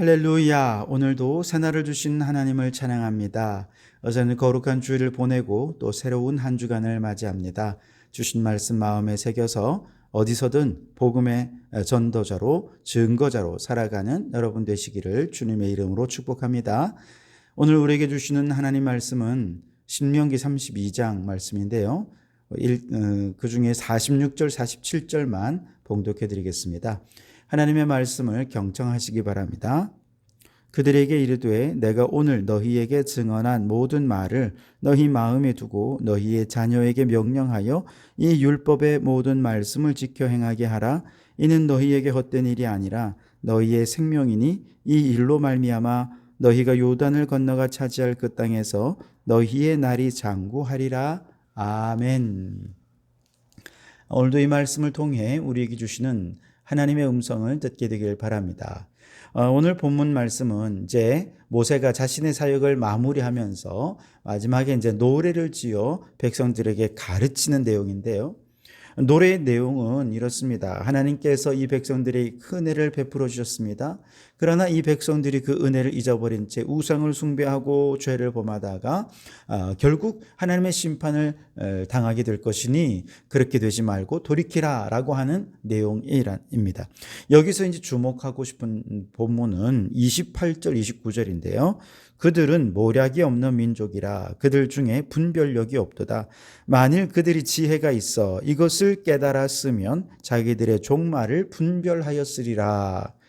할렐루야. 오늘도 새날을 주신 하나님을 찬양합니다. 어제는 거룩한 주일을 보내고 또 새로운 한 주간을 맞이합니다. 주신 말씀 마음에 새겨서 어디서든 복음의 전도자로 증거자로 살아가는 여러분 되시기를 주님의 이름으로 축복합니다. 오늘 우리에게 주시는 하나님 말씀은 신명기 32장 말씀인데요. 어, 그 중에 46절, 47절만 봉독해 드리겠습니다. 하나님의 말씀을 경청하시기 바랍니다. 그들에게 이르되 내가 오늘 너희에게 증언한 모든 말을 너희 마음에 두고 너희의 자녀에게 명령하여 이 율법의 모든 말씀을 지켜 행하게 하라 이는 너희에게 헛된 일이 아니라 너희의 생명이니 이 일로 말미암아 너희가 요단을 건너가 차지할 그 땅에서 너희의 날이 장구하리라 아멘. 오늘도 이 말씀을 통해 우리에게 주시는 하나님의 음성을 듣게 되길 바랍니다. 어, 오늘 본문 말씀은 이제 모세가 자신의 사역을 마무리하면서 마지막에 이제 노래를 지어 백성들에게 가르치는 내용인데요. 노래의 내용은 이렇습니다. 하나님께서 이 백성들의 은혜를 베풀어 주셨습니다. 그러나 이 백성들이 그 은혜를 잊어버린 채 우상을 숭배하고 죄를 범하다가 어, 결국 하나님의 심판을 당하게 될 것이니 그렇게 되지 말고 돌이키라라고 하는 내용입니다. 여기서 이제 주목하고 싶은 본문은 28절 29절인데요. 그들은 모략이 없는 민족이라 그들 중에 분별력이 없도다. 만일 그들이 지혜가 있어 이것을 깨달았으면 자기들의 종말을 분별하였으리라.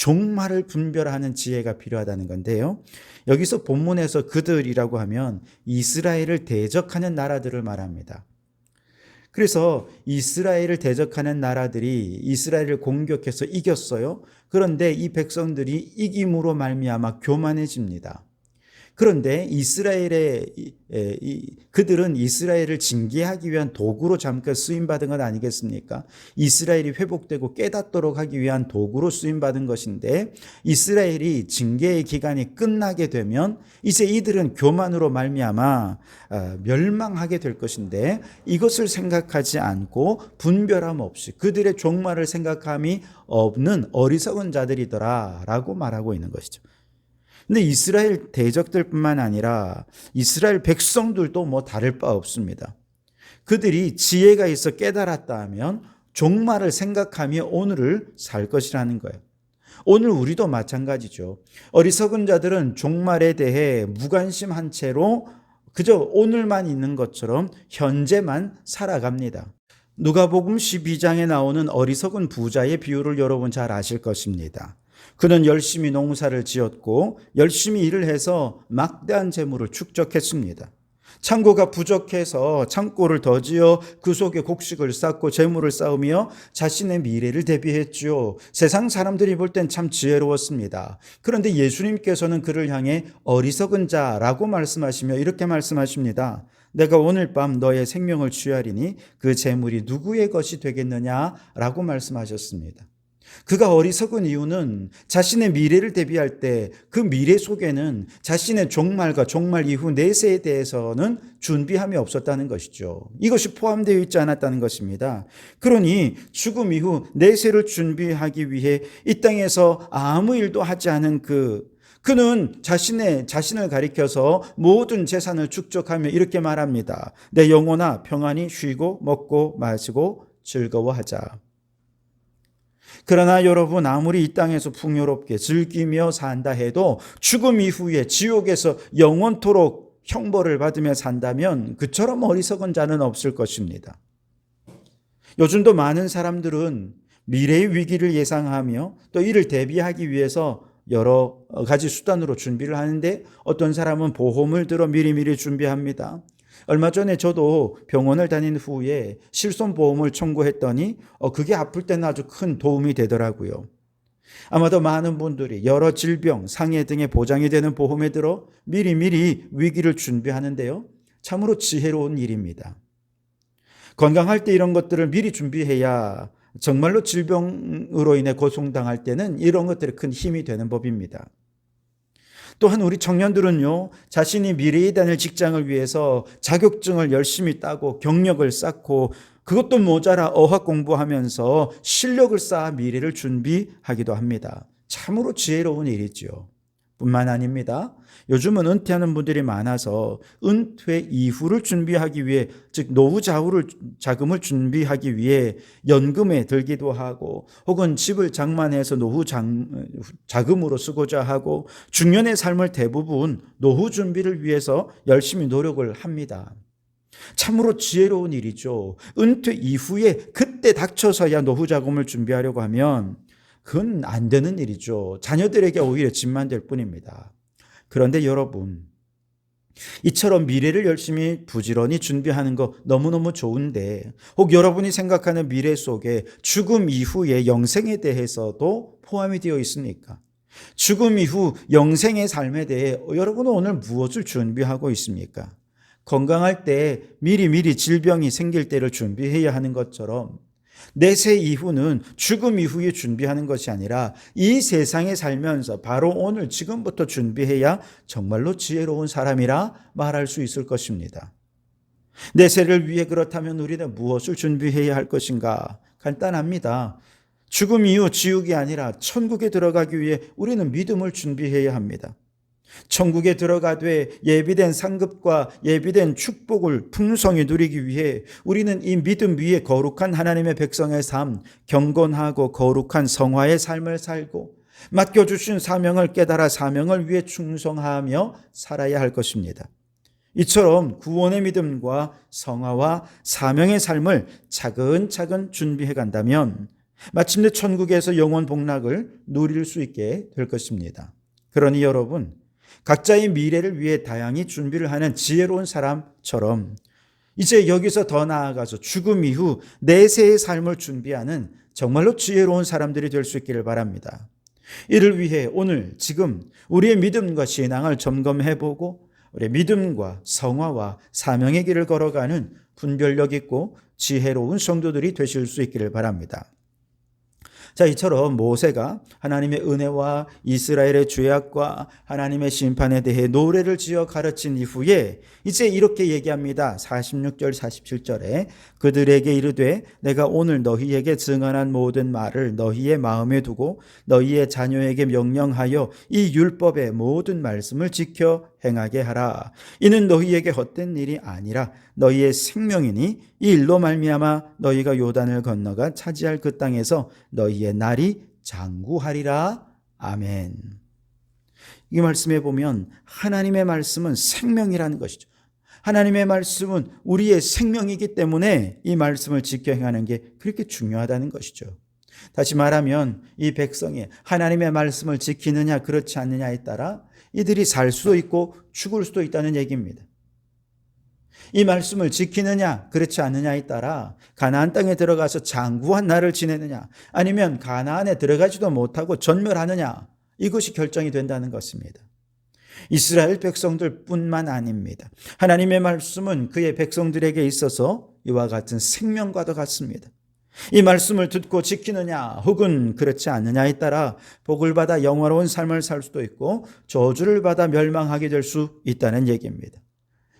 종말을 분별하는 지혜가 필요하다는 건데요. 여기서 본문에서 그들이라고 하면 이스라엘을 대적하는 나라들을 말합니다. 그래서 이스라엘을 대적하는 나라들이 이스라엘을 공격해서 이겼어요. 그런데 이 백성들이 이김으로 말미암아 교만해집니다. 그런데 이스라엘의 그들은 이스라엘을 징계하기 위한 도구로 잠깐 쓰임 받은 것 아니겠습니까? 이스라엘이 회복되고 깨닫도록 하기 위한 도구로 쓰임 받은 것인데 이스라엘이 징계의 기간이 끝나게 되면 이제 이들은 교만으로 말미암아 어, 멸망하게 될 것인데 이것을 생각하지 않고 분별함 없이 그들의 종말을 생각함이 없는 어리석은 자들이더라라고 말하고 있는 것이죠. 근데 이스라엘 대적들뿐만 아니라 이스라엘 백성들도 뭐 다를 바 없습니다. 그들이 지혜가 있어 깨달았다 하면 종말을 생각하며 오늘을 살 것이라는 거예요. 오늘 우리도 마찬가지죠. 어리석은 자들은 종말에 대해 무관심한 채로 그저 오늘만 있는 것처럼 현재만 살아갑니다. 누가복음 12장에 나오는 어리석은 부자의 비유를 여러분 잘 아실 것입니다. 그는 열심히 농사를 지었고 열심히 일을 해서 막대한 재물을 축적했습니다. 창고가 부족해서 창고를 더 지어 그 속에 곡식을 쌓고 재물을 쌓으며 자신의 미래를 대비했지요. 세상 사람들이 볼 땐 참 지혜로웠습니다. 그런데 예수님께서는 그를 향해 어리석은 자라고 말씀하시며 이렇게 말씀하십니다. 내가 오늘 밤 너의 생명을 취하리니 그 재물이 누구의 것이 되겠느냐라고 말씀하셨습니다. 그가 어리석은 이유는 자신의 미래를 대비할 때 그 미래 속에는 자신의 종말과 종말 이후 내세에 대해서는 준비함이 없었다는 것이죠. 이것이 포함되어 있지 않았다는 것입니다. 그러니 죽음 이후 내세를 준비하기 위해 이 땅에서 아무 일도 하지 않은 그 그는 자신의 자신을 가리켜서 모든 재산을 축적하며 이렇게 말합니다. 내 영혼아 평안히 쉬고 먹고 마시고 즐거워하자. 그러나 여러분 아무리 이 땅에서 풍요롭게 즐기며 산다 해도 죽음 이후에 지옥에서 영원토록 형벌을 받으며 산다면 그처럼 어리석은 자는 없을 것입니다. 요즘도 많은 사람들은 미래의 위기를 예상하며 또 이를 대비하기 위해서 여러 가지 수단으로 준비를 하는데 어떤 사람은 보험을 들어 미리미리 준비합니다. 얼마 전에 저도 병원을 다닌 후에 실손보험을 청구했더니 어, 그게 아플 때는 아주 큰 도움이 되더라고요. 아마도 많은 분들이 여러 질병, 상해 등의 보장이 되는 보험에 들어 미리미리 위기를 준비하는데요. 참으로 지혜로운 일입니다. 건강할 때 이런 것들을 미리 준비해야 정말로 질병으로 인해 고통당할 때는 이런 것들이 큰 힘이 되는 법입니다. 또한 우리 청년들은요, 자신이 미래에 다닐 직장을 위해서 자격증을 열심히 따고 경력을 쌓고 그것도 모자라 어학 공부하면서 실력을 쌓아 미래를 준비하기도 합니다. 참으로 지혜로운 일이지요. 뿐만 아닙니다. 요즘은 은퇴하는 분들이 많아서 은퇴 이후를 준비하기 위해 즉 노후 자후를 자금을 준비하기 위해 연금에 들기도 하고 혹은 집을 장만해서 노후 장, 자금으로 쓰고자 하고 중년의 삶을 대부분 노후 준비를 위해서 열심히 노력을 합니다. 참으로 지혜로운 일이죠. 은퇴 이후에 그때 닥쳐서야 노후 자금을 준비하려고 하면 그건 안 되는 일이죠. 자녀들에게 오히려 짐만 될 뿐입니다. 그런데 여러분, 이처럼 미래를 열심히 부지런히 준비하는 거 너무너무 좋은데, 혹 여러분이 생각하는 미래 속에 죽음 이후의 영생에 대해서도 포함이 되어 있습니까? 죽음 이후 영생의 삶에 대해 여러분은 오늘 무엇을 준비하고 있습니까? 건강할 때 미리미리 질병이 생길 때를 준비해야 하는 것처럼 내세 이후는 죽음 이후에 준비하는 것이 아니라 이 세상에 살면서 바로 오늘 지금부터 준비해야 정말로 지혜로운 사람이라 말할 수 있을 것입니다. 내세를 위해 그렇다면 우리는 무엇을 준비해야 할 것인가? 간단합니다. 죽음 이후 지옥이 아니라 천국에 들어가기 위해 우리는 믿음을 준비해야 합니다. 천국에 들어가되 예비된 상급과 예비된 축복을 풍성히 누리기 위해 우리는 이 믿음 위에 거룩한 하나님의 백성의 삶, 경건하고 거룩한 성화의 삶을 살고 맡겨주신 사명을 깨달아 사명을 위해 충성하며 살아야 할 것입니다. 이처럼 구원의 믿음과 성화와 사명의 삶을 차근차근 준비해 간다면 마침내 천국에서 영원 복락을 누릴 수 있게 될 것입니다. 그러니 여러분, 각자의 미래를 위해 다양히 준비를 하는 지혜로운 사람처럼 이제 여기서 더 나아가서 죽음 이후 내세의 삶을 준비하는 정말로 지혜로운 사람들이 될 수 있기를 바랍니다. 이를 위해 오늘 지금 우리의 믿음과 신앙을 점검해 보고 우리의 믿음과 성화와 사명의 길을 걸어가는 분별력 있고 지혜로운 성도들이 되실 수 있기를 바랍니다. 자, 이처럼 모세가 하나님의 은혜와 이스라엘의 죄악과 하나님의 심판에 대해 노래를 지어 가르친 이후에 이제 이렇게 얘기합니다. 46절, 47절에 그들에게 이르되 내가 오늘 너희에게 증언한 모든 말을 너희의 마음에 두고 너희의 자녀에게 명령하여 이 율법의 모든 말씀을 지켜 행하게 하라. 이는 너희에게 헛된 일이 아니라 너희의 생명이니 이 일로 말미암아 너희가 요단을 건너가 차지할 그 땅에서 너희의 날이 장구하리라. 아멘. 이 말씀에 보면 하나님의 말씀은 생명이라는 것이죠. 하나님의 말씀은 우리의 생명이기 때문에 이 말씀을 지켜 행하는 게 그렇게 중요하다는 것이죠. 다시 말하면 이 백성이 하나님의 말씀을 지키느냐 그렇지 않느냐에 따라 이들이 살 수도 있고 죽을 수도 있다는 얘기입니다. 이 말씀을 지키느냐 그렇지 않느냐에 따라 가나안 땅에 들어가서 장구한 날을 지내느냐 아니면 가나안에 들어가지도 못하고 전멸하느냐 이것이 결정이 된다는 것입니다. 이스라엘 백성들뿐만 아닙니다. 하나님의 말씀은 그의 백성들에게 있어서 이와 같은 생명과도 같습니다. 이 말씀을 듣고 지키느냐 혹은 그렇지 않느냐에 따라 복을 받아 영화로운 삶을 살 수도 있고 저주를 받아 멸망하게 될 수 있다는 얘기입니다.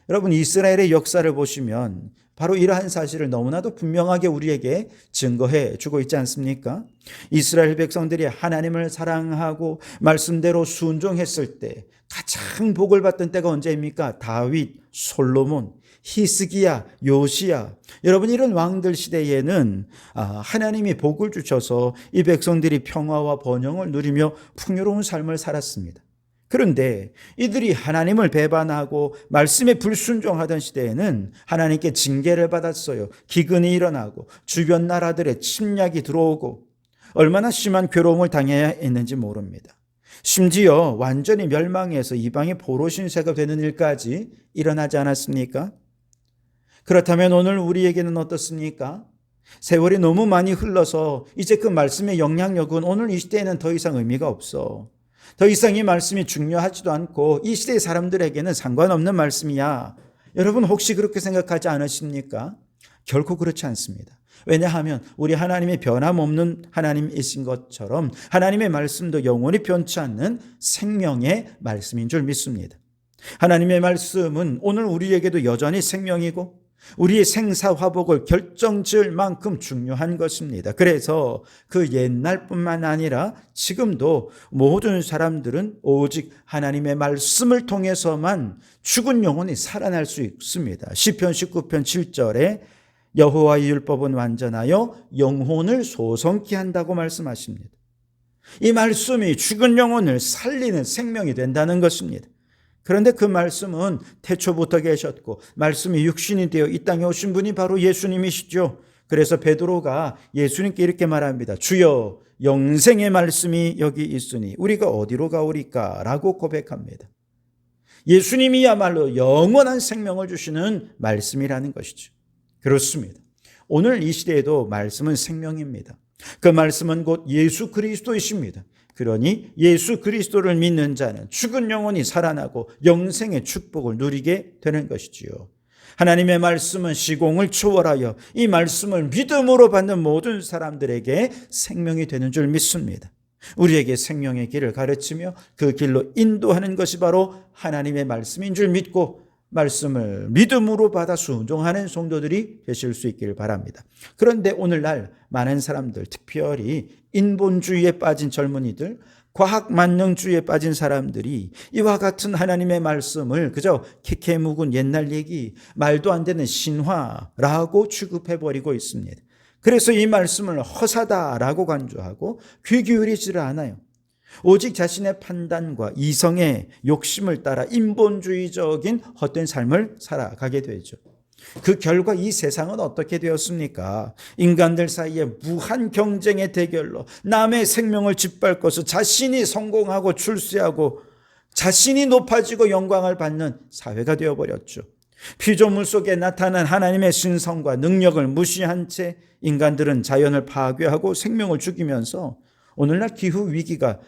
여러분 이스라엘의 역사를 보시면 바로 이러한 사실을 너무나도 분명하게 우리에게 증거해 주고 있지 않습니까? 이스라엘 백성들이 하나님을 사랑하고 말씀대로 순종했을 때 가장 복을 받던 때가 언제입니까? 다윗, 솔로몬, 히스기야, 요시야. 여러분 이런 왕들 시대에는 아, 하나님이 복을 주셔서 이 백성들이 평화와 번영을 누리며 풍요로운 삶을 살았습니다. 그런데 이들이 하나님을 배반하고 말씀에 불순종하던 시대에는 하나님께 징계를 받았어요. 기근이 일어나고 주변 나라들의 침략이 들어오고 얼마나 심한 괴로움을 당해야 했는지 모릅니다. 심지어 완전히 멸망해서 이방의 포로신세가 되는 일까지 일어나지 않았습니까? 그렇다면 오늘 우리에게는 어떻습니까? 세월이 너무 많이 흘러서 이제 그 말씀의 영향력은 오늘 이 시대에는 더 이상 의미가 없어. 더 이상 이 말씀이 중요하지도 않고 이 시대의 사람들에게는 상관없는 말씀이야. 여러분 혹시 그렇게 생각하지 않으십니까? 결코 그렇지 않습니다. 왜냐하면 우리 하나님이 변함없는 하나님이신 것처럼 하나님의 말씀도 영원히 변치 않는 생명의 말씀인 줄 믿습니다. 하나님의 말씀은 오늘 우리에게도 여전히 생명이고 우리의 생사화복을 결정지을 만큼 중요한 것입니다. 그래서 그 옛날뿐만 아니라 지금도 모든 사람들은 오직 하나님의 말씀을 통해서만 죽은 영혼이 살아날 수 있습니다. 시편 19편 7절에 여호와의 율법은 완전하여 영혼을 소성케 한다고 말씀하십니다. 이 말씀이 죽은 영혼을 살리는 생명이 된다는 것입니다. 그런데 그 말씀은 태초부터 계셨고 말씀이 육신이 되어 이 땅에 오신 분이 바로 예수님이시죠. 그래서 베드로가 예수님께 이렇게 말합니다. 주여 영생의 말씀이 여기 있으니 우리가 어디로 가오리까라고 고백합니다. 예수님이야말로 영원한 생명을 주시는 말씀이라는 것이죠. 그렇습니다. 오늘 이 시대에도 말씀은 생명입니다. 그 말씀은 곧 예수 그리스도이십니다. 그러니 예수 그리스도를 믿는 자는 죽은 영혼이 살아나고 영생의 축복을 누리게 되는 것이지요. 하나님의 말씀은 시공을 초월하여 이 말씀을 믿음으로 받는 모든 사람들에게 생명이 되는 줄 믿습니다. 우리에게 생명의 길을 가르치며 그 길로 인도하는 것이 바로 하나님의 말씀인 줄 믿고 말씀을 믿음으로 받아 순종하는 성도들이 되실 수 있기를 바랍니다. 그런데 오늘날 많은 사람들, 특별히 인본주의에 빠진 젊은이들, 과학 만능주의에 빠진 사람들이 이와 같은 하나님의 말씀을 그저 캐캐 묵은 옛날 얘기, 말도 안 되는 신화라고 취급해 버리고 있습니다. 그래서 이 말씀을 허사다라고 간주하고 귀 기울이지를 않아요. 오직 자신의 판단과 이성의 욕심을 따라 인본주의적인 헛된 삶을 살아가게 되죠. 그 결과 이 세상은 어떻게 되었습니까? 인간들 사이에 무한 경쟁의 대결로 남의 생명을 짓밟고서 자신이 성공하고 출세하고 자신이 높아지고 영광을 받는 사회가 되어버렸죠. 피조물 속에 나타난 하나님의 신성과 능력을 무시한 채 인간들은 자연을 파괴하고 생명을 죽이면서 오늘날 기후 위기가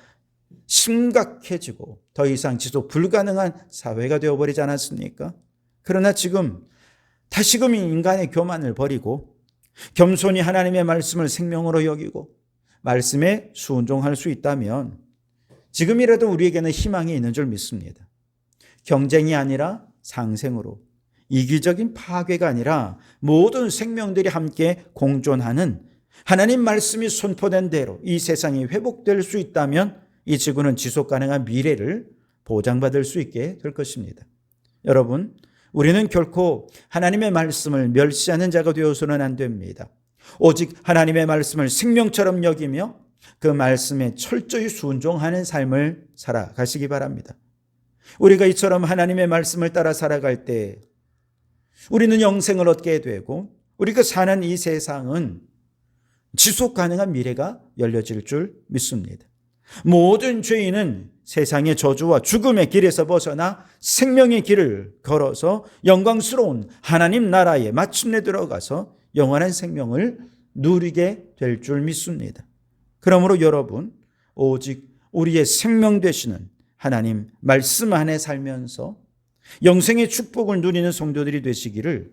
심각해지고 더 이상 지속 불가능한 사회가 되어버리지 않았습니까? 그러나 지금 다시금 인간의 교만을 버리고 겸손히 하나님의 말씀을 생명으로 여기고 말씀에 순종할 수 있다면 지금이라도 우리에게는 희망이 있는 줄 믿습니다. 경쟁이 아니라 상생으로 이기적인 파괴가 아니라 모든 생명들이 함께 공존하는 하나님 말씀이 선포된 대로 이 세상이 회복될 수 있다면 이 지구는 지속 가능한 미래를 보장받을 수 있게 될 것입니다. 여러분, 우리는 결코 하나님의 말씀을 멸시하는 자가 되어서는 안 됩니다. 오직 하나님의 말씀을 생명처럼 여기며 그 말씀에 철저히 순종하는 삶을 살아가시기 바랍니다. 우리가 이처럼 하나님의 말씀을 따라 살아갈 때 우리는 영생을 얻게 되고 우리가 사는 이 세상은 지속 가능한 미래가 열려질 줄 믿습니다. 모든 죄인은 세상의 저주와 죽음의 길에서 벗어나 생명의 길을 걸어서 영광스러운 하나님 나라에 마침내 들어가서 영원한 생명을 누리게 될 줄 믿습니다. 그러므로 여러분, 오직 우리의 생명 되시는 하나님 말씀 안에 살면서 영생의 축복을 누리는 성도들이 되시기를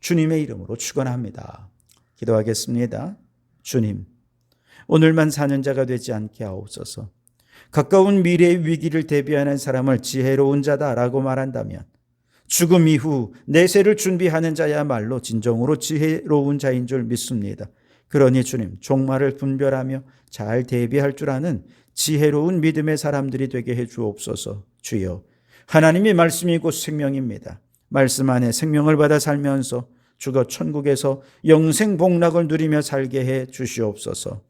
주님의 이름으로 축원합니다. 기도하겠습니다. 주님, 오늘만 사는 자가 되지 않게 하옵소서. 가까운 미래의 위기를 대비하는 사람을 지혜로운 자다라고 말한다면 죽음 이후 내세를 준비하는 자야말로 진정으로 지혜로운 자인 줄 믿습니다. 그러니 주님, 종말을 분별하며 잘 대비할 줄 아는 지혜로운 믿음의 사람들이 되게 해 주옵소서. 주여, 하나님의 말씀이 곧 생명입니다. 말씀 안에 생명을 받아 살면서 죽어 천국에서 영생 복락을 누리며 살게 해 주시옵소서.